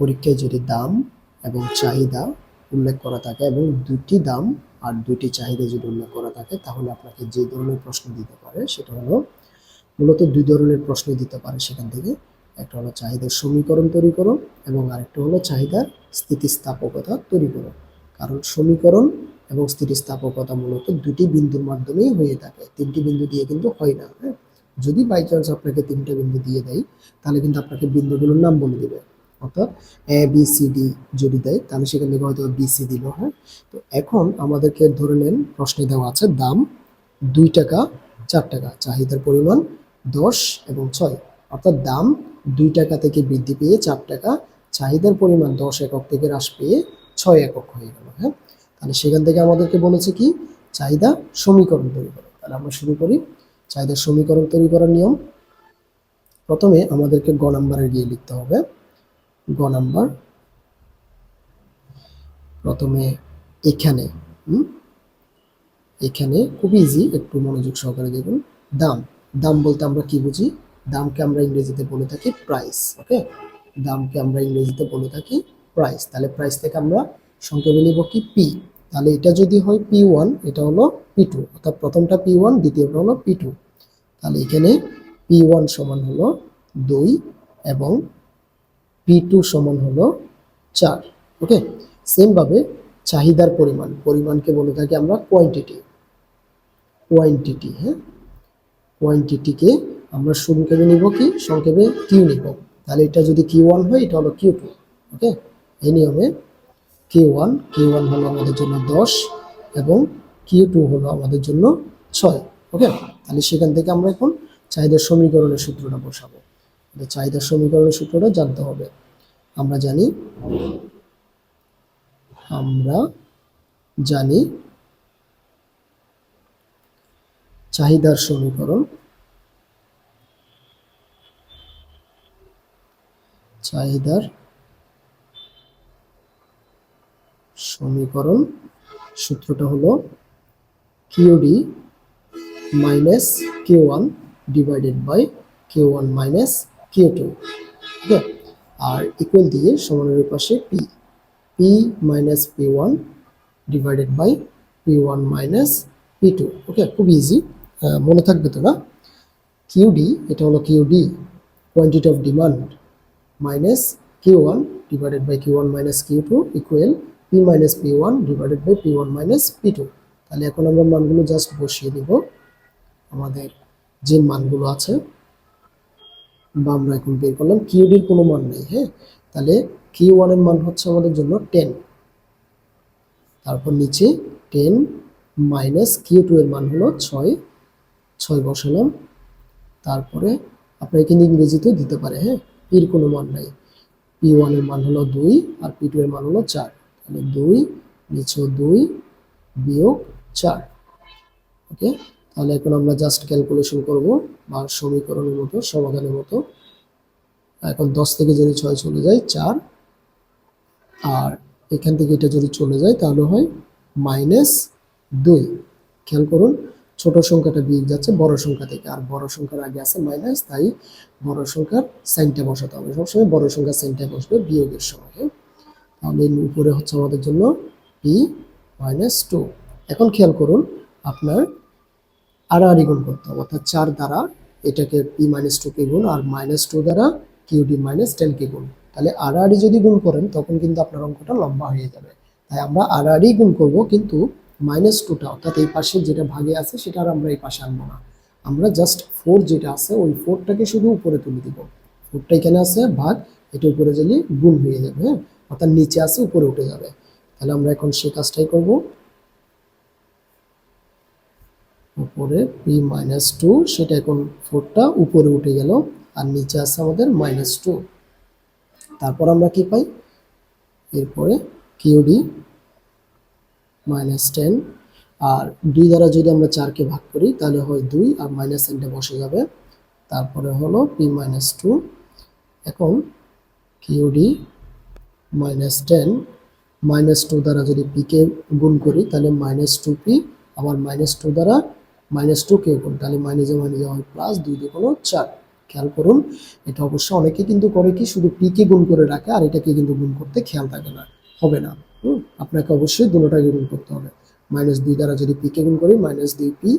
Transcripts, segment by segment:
পরীক্ষায় যদি দাম এবং চাহিদা উল্লেখ করা থাকে এবং দুটি দাম আর দুটি চাহিদা যদি উল্লেখ করা থাকে, তাহলে আপনাকে যে ধরনের প্রশ্ন দিতে পারে সেটা হলো, মূলত দুই ধরনের প্রশ্ন দিতে পারে সেখান থেকে। একটা হলো চাহিদার সমীকরণ তৈরি করো এবং আরেকটা হলো চাহিদার স্থিতিস্থাপকতা তৈরি করো। কারণ সমীকরণ এবং স্থিতিস্থাপকতা মূলত দুটি বিন্দুর মাধ্যমেই হয়ে থাকে। তিনটি বিন্দু দিয়ে কিন্তু হয় না হ্যাঁ? যদি বাই চান্স আপনাকে তিনটা বিন্দু দিয়ে দেয়, তাহলে কিন্তু আপনাকে বিন্দুগুলোর নাম বলে দেবে। অর্থাৎ এ বি সি ডি যদি দেয়, তাহলে সেখান থেকে হয়তো বি সি দিল হ্যাঁ। তো এখন আমাদেরকে ধরে নেন, প্রশ্নে দেওয়া আছে, দাম দুই টাকা, চার টাকা, চাহিদার পরিমাণ দশ এবং ছয়। অর্থাৎ দাম দুই টাকা থেকে বৃদ্ধি পেয়ে চার টাকা, চাহিদার পরিমাণ দশ একক থেকে হ্রাস পেয়ে ছয় একক হয়ে গেল হ্যাঁ? তাহলে সেখান থেকে আমাদেরকে বলেছে কি? চাহিদা সমীকরণ তৈরি করো। তাহলে আমরা শুরু করি। চাহিদার সমীকরণ তৈরি করার নিয়ম। প্রথমে আমাদেরকে গ নাম্বারে গিয়ে লিখতে হবে। গ নাম্বার। প্রথমে এখানে এখানে খুব ইজি একটু মনোযোগ সহকারে দেখুন। দাম। দাম বলতে আমরা কি বুঝি? দামকে আমরা ইংরেজিতে বলে থাকি প্রাইস ওকে দামকে আমরা ইংরেজিতে বলে থাকি প্রাইস তাহলে প্রাইস থেকে আমরা সংক্ষেপে নিব কি? পি তাহলে এটা যদি হয় পি ওয়ান এটা হলো পি টু অর্থাৎ প্রথমটা পি ওয়ান দ্বিতীয়টা হলো পি টু তাহলে এখানে পি ওয়ান সমান হলো দুই এবং পি টু সমান হলো চার ওকে সেমভাবে চাহিদার পরিমাণ, পরিমাণকে বলে থাকি আমরা কোয়ান্টিটি কোয়ান্টিটি হ্যাঁ? কোয়ান্টিটিকে আমরা সংক্ষেপে নিব কি? সংক্ষেপে কিউ নিব। তাহলে এটা যদি কিউ ওয়ান হয়, এটা হলো কিউ টু ওকে এই নিয়মে কিউ ওয়ান কিউ ওয়ান হলো আমাদের জন্য দশ এবং কিউ টু হলো আমাদের জন্য ছয় ওকে তাহলে সেখান থেকে আমরা এখন চাহিদার সমীকরণের সূত্রটা বসাবো। চাহিদার সমীকরণের সূত্রটা জানতে হবে। আমরা জানি আমরা জানি চাহিদার সমীকরণ চাহিদার সমীকরণ সূত্রটা হলো Q D minus Q one divided by Q one minus Q two okay R equal দিয়ে সমানের পাশে P P minus P one divided by P one minus P two okay খুব ইজি মনে থাকবে তো না? কিউডি এটা হলো Q D quantity of demand minus Q one divided by Q one minus Q two equal P minus P one divided by P one minus P two তাহলে এখন আমরা মানগুলো জাস্ট বসিয়ে দিব। আমাদের যে মানগুলো আছে বা আমরা এখন বের করলাম কিউডির কোনো মান নেই হ্যাঁ? তাহলে কিউ ওয়ানের মান হচ্ছে আমাদের জন্য টেন তারপর নিচে টেন মাইনাস কিউ টু এর মান হলো ছয় ছয় বসালাম। তারপরে আপনার কিন্তু ইংরেজিতেও দিতে পারে হ্যাঁ? পির কোনো মান নাই। পি ওয়ানের মান হলো দুই আর পি টু এর মান হলো চার। তাহলে দুই, নিচেও দুই, বিয়োগ চার। ওকে তাহলে এখন আমরা জাস্ট ক্যালকুলেশন করব বা সমীকরণের মতো, সমাধানের মতো। এখন দশ থেকে যদি ছয় চলে যায়, চার। আর এখান থেকে এটা যদি চলে যায়, তাহলে হয় মাইনাস দুই। খেয়াল করুন, ছোট সংখ্যাটা বিয়োগ যাচ্ছে, বড় সংখ্যা থেকে। আর বড় সংখ্যার আগে আছে মাইনাস তাই বড় সংখ্যার সাইনটা বসাতে হবে। সবসময় বড় সংখ্যার সাইনটা বসবে বিয়োগের সময় হ্যাঁ? তাহলে উপরে হচ্ছে আমাদের জন্য পি মাইনাস টু এখন খেয়াল করুন, আপনার আড়াআড়ি গুণ করতে হবে। অর্থাৎ চার দ্বারা এটাকে পি মাইনাস টু কে গুণ আর মাইনাস টু দ্বারা কিউডি মাইনাস টেন কে গুণ। তাহলে আড়াআড়ি যদি গুণ করেন, তখন কিন্তু আপনার অঙ্কটা লম্বা হয়ে যাবে। তাই আমরা আড়াআড়ি গুণ করব কিন্তু মাইনাস টুটা অর্থাৎ এই পাশে যেটা ভাগে আছে সেটা আর আমরা এই পাশে আনব না। আমরা জাস্ট ফোর যেটা আছে, ওই ফোরটাকে শুধু উপরে তুলে দিব। ফোরটা এখানে আছে, ভাগ, এটা উপরে গেলে গুণ হয়ে যাবে হ্যাঁ? অর্থাৎ নিচে আছে, উপরে উঠে যাবে। তাহলে আমরা এখন সেই কাজটাই করব। উপরে পি মাইনাস টু সেটা এখন ফোরটা উপরে উঠে গেল, আর নিচে আছে আমাদের মাইনাস টু তারপর আমরা কি পাই? এরপরে কিউডি মাইনাস টেন আর দুই দ্বারা যদি আমরা চারকে ভাগ করি, তাহলে হয় দুই, আর মাইনাস টেনটা বসে যাবে। তারপরে হলো পি মাইনাস টু এখন Q D minus ten minus two দ্বারা যদি পিকে গুণ করি, তাহলে মাইনাস টু পি আবার মাইনাস টু দ্বারা মাইনাস টু কে গুণ তাহলে মাইনাসে মাইনাসে হয় প্লাস দুই দুগুণ চার। খেয়াল করুন, এটা অবশ্য অনেকে কিন্তু করে কি, শুধু পি কে গুণ করে রাখে, আর এটাকে কিন্তু গুণ করতে খেয়াল থাকে না, হবে না। হুম, আপনাকে অবশ্যই দুটোটাকে গুণ করতে হবে। মাইনাস দুই দ্বারা যদি পি কে গুণ করি মাইনাস দুই পি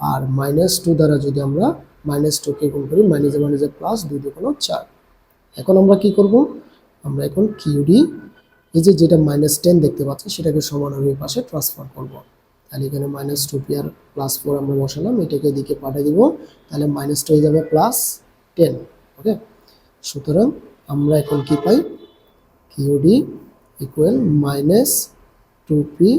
আর মাইনাস টু দ্বারা যদি আমরা মাইনাস টু কে গুণ করি মাইনাসে মাইনাসে প্লাস দুই দুগুণ চার। এখন আমরা কি করব? আমরা এখন কিউডি এই যে যেটা মাইনাস টেন দেখতে পাচ্ছি, সেটাকে সমানের পাশে ট্রান্সফার করব। তাহলে এখানে মাইনাস টু পি আর প্লাস ফোর আমরা বসালাম, এটাকে এদিকে পাঠিয়ে দিব, তাহলে মাইনাস টু হয়ে যাবে প্লাস টেন ওকে সুতরাং আমরা এখন কি পাই? Q D equal minus two P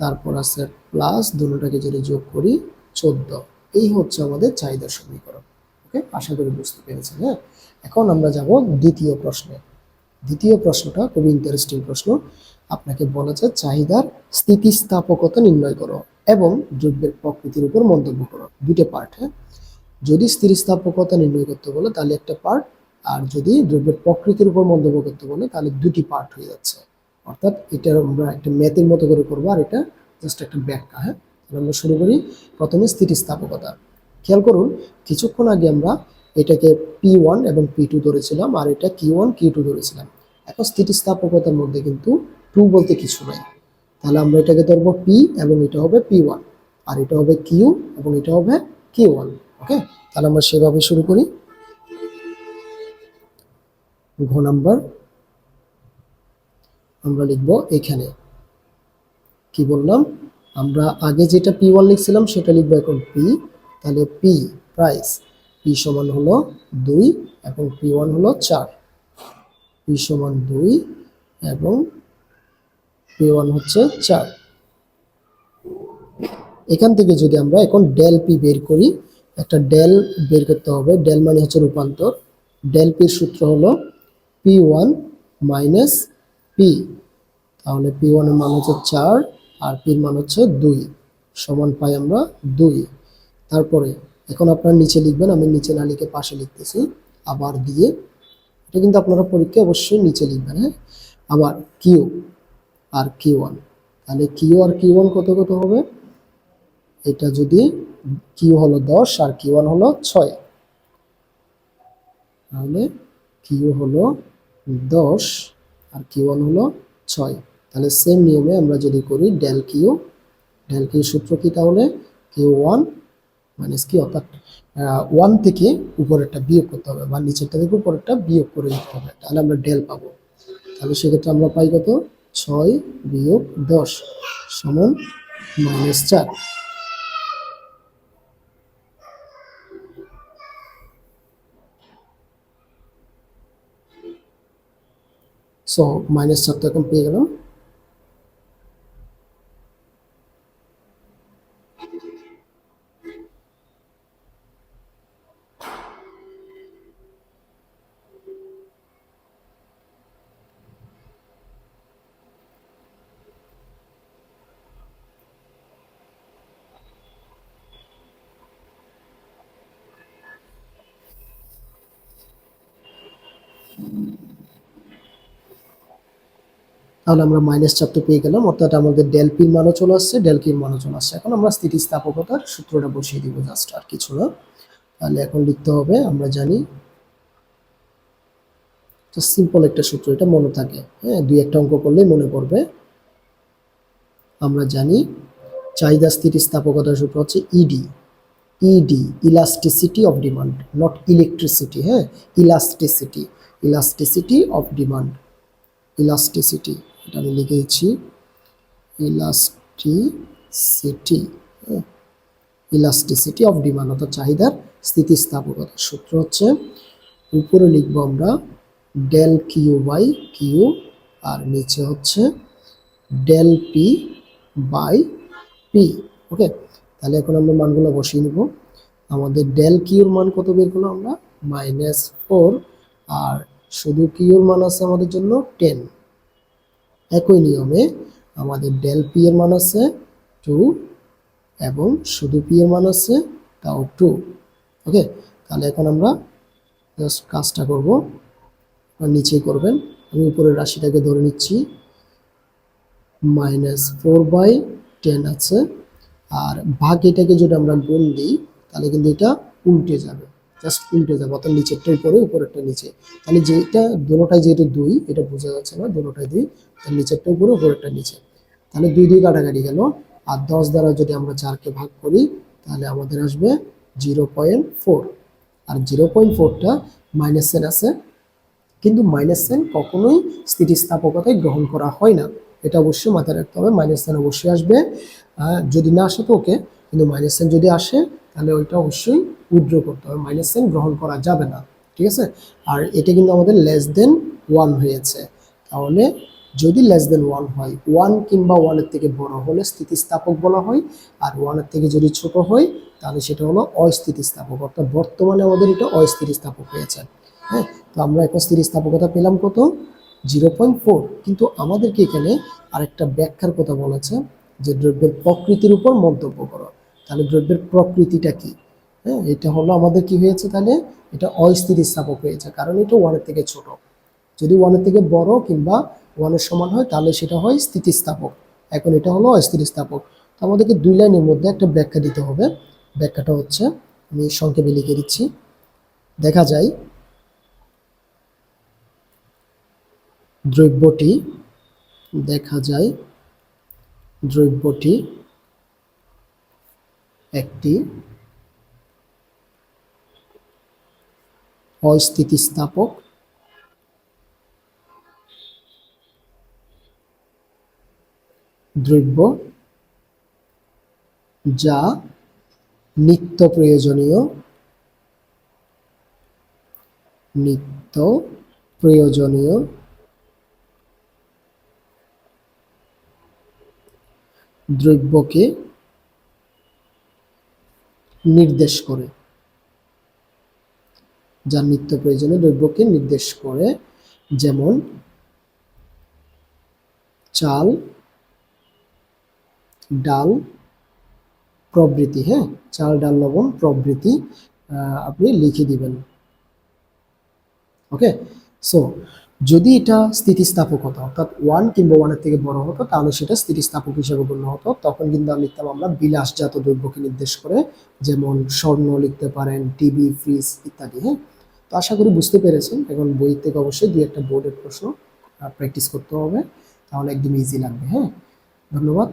তারপর আছে প্লাস দুটোটাকে যদি যোগ করি, চোদ্দ। এই হচ্ছে আমাদের চাহিদার সমীকরণ ওকে আশা করি বুঝতে পেরেছেন হ্যাঁ? এখন আমরা যাব দ্বিতীয় প্রশ্নে। দ্বিতীয় প্রশ্নটা খুবই ইন্টারেস্টিং প্রশ্ন। আপনাকে বলা যায় চাহিদার স্থিতিস্থাপকতা নির্ণয় করো এবং দ্রব্যের প্রকৃতির উপর মন্তব্য করো। দুটো পার্ট হ্যাঁ? যদি স্থিতিস্থাপকতা নির্ণয় করতে বলে, তাহলে একটা পার্ট আর যদি দ্রব্যের প্রকৃতির উপর মন্তব্য করতে বলে, তাহলে দুটি পার্ট হয়ে যাচ্ছে। অর্থাৎ এটা আমরা একটা ম্যাথের মতো করে করব, আর এটা জাস্ট একটা ব্যাখ্যা হ্যাঁ? আমরা শুরু করি প্রথমে স্থিতিস্থাপকতা। খেয়াল করুন, কিছুক্ষণ আগে আমরা এটাকে পি ওয়ান এবং পি টু ধরেছিলাম, আর এটা কিউ ওয়ান কিউ টু ধরেছিলাম। এখন স্থিতিস্থাপকতার মধ্যে কিন্তু টু বলতে কিছু নাই। তাহলে আমরা এটাকে ধরবো পি এবং এটা হবে পি ওয়ান আর এটা হবে কিউ এবং এটা হবে কিউ ওয়ান ওকে তাহলে আমরা সেভাবে শুরু করি। ঘ নাম্বার। আমরা লিখব এখানে। কি বললাম? আমরা আগে যেটা পি ওয়ান লিখছিলাম সেটা লিখব এখন পি তাহলে পি প্রাইস পি সমান হলো দুই এবং পি ওয়ান হলো চার। পি সমান দুই এবং পি ওয়ান হচ্ছে চার। এখান থেকে যদি আমরা এখন ডেল পি বের করি, একটা ডেল বের করতে হবে। ডেল মানে হচ্ছে রূপান্তর। ডেল পির সূত্র হলো পি ওয়ান মাইনাস পি তাহলে পি ওয়ানের মান হচ্ছে চার, আর পির মান হচ্ছে দুই। সমান পাই আমরা দুই। তারপরে এখন আপনারা নিচে লিখবেন, আমি নিচে না লিখে পাশে লিখতেছি। আবার দিয়ে, এটা কিন্তু আপনারা পরীক্ষায় অবশ্যই নিচে লিখবেন হ্যাঁ? আবার কিউ আর কিউ ওয়ান তাহলে কিউ আর কিউ ওয়ান কত কত হবে? এটা যদি কিউ হলো দশ আর কিউ ওয়ান হলো ছয়। তাহলে কিউ হলো দশ আর কিউ ওয়ান হলো ছয়। তাহলে সেম নিয়মে আমরা যদি করি ডেল কিউ ডেল কিউ সূত্র কি তাহলে? কিউ ওয়ান মাইনাস কি অর্থাৎ ওয়ান থেকে উপরেরটা বিয়োগ করতে হবে বা নিচেরটা থেকে উপরেরটা বিয়োগ করে দিতে হবে। তাহলে আমরা ডেল পাবো। তাহলে সেক্ষেত্রে আমরা পাই কত? ছয় বিয়োগ দশ সমান মাইনাস চার। সো মাইনাস চার তো এখন পেয়ে গেলাম। তাহলে আমরা মাইনাস চার তো পেয়ে গেলাম, অর্থাৎ আমাদের ডেল পির মানও চলে আসছে ডেল কির মানও চলে আসছে। এখন আমরা স্থিতিস্থাপকতার সূত্রটা বসিয়ে দিব জাস্ট আর কিছু না। তাহলে এখন লিখতে হবে, আমরা জানি তো সিম্পল একটা সূত্র, এটা মনে থাকে। হ্যাঁ দুই একটা অঙ্ক করলেই মনে পড়বে। আমরা জানি চাহিদা স্থিতিস্থাপকতার সূত্র হচ্ছে ED ED elasticity of demand not electricity হ্যাঁ elasticity elasticity of demand elasticity এটা আমি লিখেছি ইলাস্টিসিটি ইলাস্টিসিটি অফ ডিমান্ড অর্থাৎ চাহিদার স্থিতিস্থাপকতা। সূত্র হচ্ছে, উপরে লিখব আমরা ডেল কিউ বাই কিউ আর নিচে হচ্ছে del P by P okay তাহলে এখন আমরা মানগুলো বসিয়ে নিব। আমাদের ডেল কিউর মান কত বের করল আমরা? মাইনাস ফোর আর শুধু কিউর মান আছে আমাদের জন্য টেন একই নিয়মে আমাদের ডেল পি এর মান আছে টু এবং শুধু পি এর মান আছে তাও টু ওকে তাহলে এখন আমরা জাস্ট কাজটা করব। নিচেই করবেন। আমি উপরের রাশিটাকে ধরে নিচ্ছি। মাইনাস ফোর বাই টেন আছে। আর ভাগ এটাকে যদি আমরা গুণ দিই, তাহলে কিন্তু এটা উল্টে যাবে। জাস্ট উল্টে যাব, অর্থাৎ নিচেরটা উপরে উপরেরটা নিচে। তাহলে যেটা দোনোটাই যেহেতু দুই, এটা বোঝা যাচ্ছে না দোনোটাই দুই, তাহলে নিচেরটা উপরে উপরেরটা নিচে। তাহলে দুই দুই কাটাকাটি গেল। আর দশ দ্বারা যদি আমরা চারকে ভাগ করি, তাহলে আমাদের আসবে জিরো পয়েন্ট ফোর। আর জিরো পয়েন্ট ফোরটা মাইনাস সেন আছে। কিন্তু মাইনাস সাইন কখনোই স্থিতিস্থাপকতায় গ্রহণ করা হয় না। এটা অবশ্যই মাথায় রাখতে হবে। মাইনাস সাইন অবশ্যই আসবে। যদি না আসে তো ওকে কিন্তু মাইনাস সাইন যদি আসে তাহলে ওইটা অবশ্যই উইথড্র করতে হবে। মাইনাস সাইন গ্রহণ করা যাবে না, ঠিক আছে? আর এটা কিন্তু আমাদের লেস দেন ওয়ান হয়েছে। তাহলে যদি লেস দেন ওয়ান হয় ওয়ান কিংবা ওয়ানের থেকে বড় হলে স্থিতিস্থাপক বলা হয়, আর ওয়ানের থেকে যদি ছোট হয়, তাহলে সেটা হলো অস্থিতিস্থাপক। অর্থাৎ বর্তমানে আমাদের এটা অস্থিতিস্থাপক হয়েছে। হ্যাঁ তো আমরা এখন স্থিতিস্থাপকতা পেলাম কত? জিরো পয়েন্ট ফোর কিন্তু আমাদেরকে এখানে আরেকটা ব্যাখ্যার কথা বলেছে, যে দ্রব্যের প্রকৃতির উপর মন্তব্য করো। তাহলে দ্রব্যের প্রকৃতিটা কি? হ্যাঁ এটা হলো আমাদের কি হয়েছে তাহলে? এটা অস্থিতিস্থাপক হয়েছে। কারণ এটা ওয়ানের থেকে ছোট। যদি ওয়ানের থেকে বড় কিংবা ওয়ানের সমান হয়, তাহলে সেটা হয় স্থিতিস্থাপক। এখন এটা হলো অস্থিতিস্থাপক। তো আমাদেরকে দুই লাইনের মধ্যে একটা ব্যাখ্যা দিতে হবে। ব্যাখ্যাটা হচ্ছে, আমি সংক্ষেপে লিখে দিচ্ছি। দেখা যায়, দ্রব্যটি, দেখা যায়, দ্রব্যটি একটি অস্থিতিস্থাপক। দ্রব্য যা নিত্য প্রয়োজনীয় নিত্য প্রয়োজনীয়। দ্রব্যকে নির্দেশ করে। যা নিত্য প্রয়োজনীয় দ্রব্যকে নির্দেশ করে যেমন চাল ডাল প্রভৃতি হ্যাঁ? চাল ডাল লবণ প্রভৃতি আহ, আপনি লিখে দিবেন। ওকে সো যদি এটা স্থিতিস্থাপক হতো, অর্থাৎ ওয়ান কিংবা ওয়ানের থেকে বড় হতো, তাহলে সেটা স্থিতিস্থাপক হিসেবে গণ্য হতো। তখন কিন্তু আমি লিখতাম আমরা বিলাসজাত দ্রব্যকে নির্দেশ করে যেমন স্বর্ণ লিখতে পারেন টিভি ফ্রিজ ইত্যাদি হ্যাঁ? তো আশা করি বুঝতে পেরেছেন। এখন বই থেকে অবশ্যই দুই একটা বোর্ডের প্রশ্ন প্র্যাকটিস করতে হবে, তাহলে একদম ইজি লাগবে হ্যাঁ? ধন্যবাদ।